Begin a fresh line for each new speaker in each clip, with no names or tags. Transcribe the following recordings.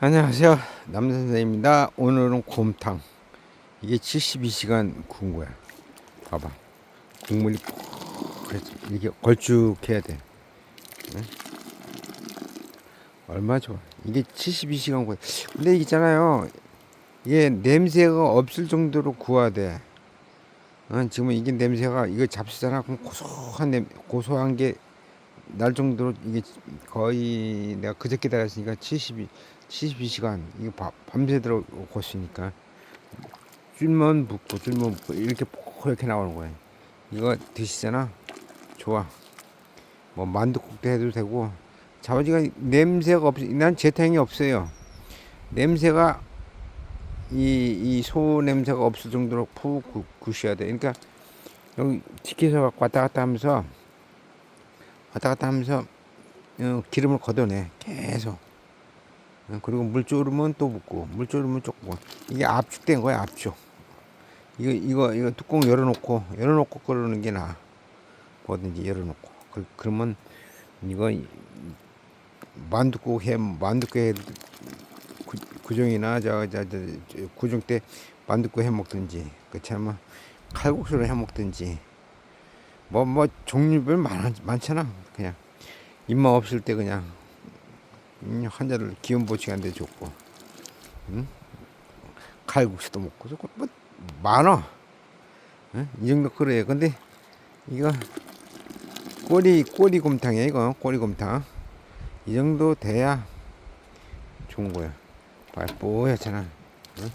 안녕하세요. 남선생입니다. 오늘은 곰탕. 이게 72시간 구운 거야. 봐봐. 국물이 이게 걸쭉해야 돼. 응? 얼마 좋아 이게 72시간 구워 근데 있잖아요. 이게 냄새가 없을 정도로 구워야 돼. 어, 지금 이게 냄새가 이거 잡수잖아. 그럼 고소한 냄 고소한 게 날 정도로 이게 거의 내가 그저께 달았으니까 72 72시간 이거 밤, 밤새도록 고으니까 줄만 붓고 줄만 붓고 이렇게 이렇게 나오는 거예요. 이거 드시잖아. 좋아. 뭐 만두국도 해도 되고 자오지가 냄새가 없. 난 재탕이 없어요. 냄새가 이 이 소 냄새가 없을 정도로 푹 구- 구셔야 돼. 그러니까 여기 지켜서 왔다 갔다 하면서 왔다 갔다 하면서 어, 기름을 걷어내 계속. 어, 그리고 물 졸으면 또 붓고 물 졸으면 조금 이게 압축된 거야 압축. 이거 이거 이거 뚜껑 열어놓고 열어놓고 끓이는 게 나아 뭐든지 열어놓고. 그, 그러면 이거 이- 만둣국 해 만둣국 해 구- 구정이나 저저 저, 저, 구정 때 만둣국 해 먹든지 그렇지만 칼국수를 해 먹든지 뭐 뭐 종류별 많 많잖아 그냥 입맛 없을 때 그냥 음, 환자를 기운 보충하는데 좋고, 응? 칼국수도 먹고 좋고 뭐 많아. 응? 이 정도 그래요. 근데 이거 꼬리 꼬리 곰탕이야 이거 꼬리 곰탕. 이 정도 돼야 좋은 거야. 봐, 뽀얗잖아. 응?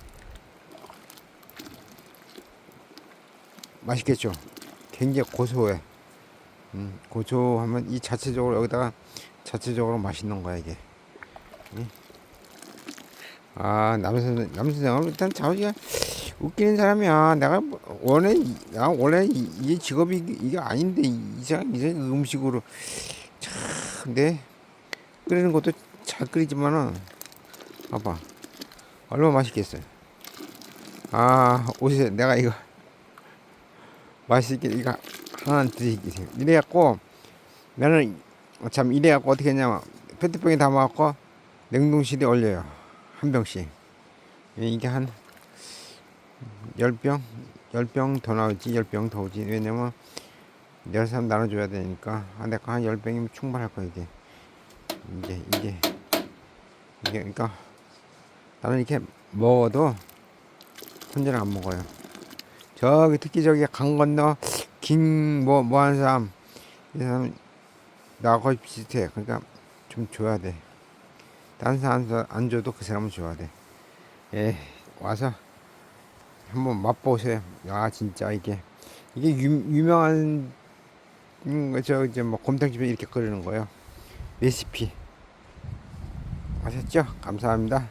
맛있겠죠. 굉장히 고소해. 음, 고소하면 이 자체적으로 여기다가 자체적으로 맛있는 거야 이게. 응? 아 남선 남선생은 일단 자우지가 웃기는 사람이야. 내가 뭐- 원래 이- 나 원래 이, 이 직업이 이게 아닌데 이상 이상 음식으로 참 근데 끓이는 것도 잘 끓이지만은 봐봐 얼마나 맛있겠어요. 아 오세요. 내가 이거 맛있게 이거 하나 드리겠어요. 이래갖고 나는 참 이래갖고 어떻게 했냐면 페트병에 담아갖고 냉동실에 얼려요. 한 병씩. 이게 한 10병 10병 더 나오지 10병 더 오지. 왜냐면 여러 사람 나눠줘야 되니까 아, 내가 한 10병이면 충분할 거야 이게. 이게 이게. 이게 그러니까 나는 이렇게 먹어도 혼자는 안 먹어요 저기 특히 저기 강 건너 긴뭐뭐 하는 사람 이 사람 나하고 비슷해. 그러니까 좀 줘야 돼. 다른 사람 안 줘도 그 사람은 줘야 돼. 예, 와서 한번 맛보세요. 아 진짜 이게 이게 유, 유명한 음, 저 이제 뭐 곰탕집에 이렇게 끓이는 거예요. 레시피 아셨죠? 감사합니다.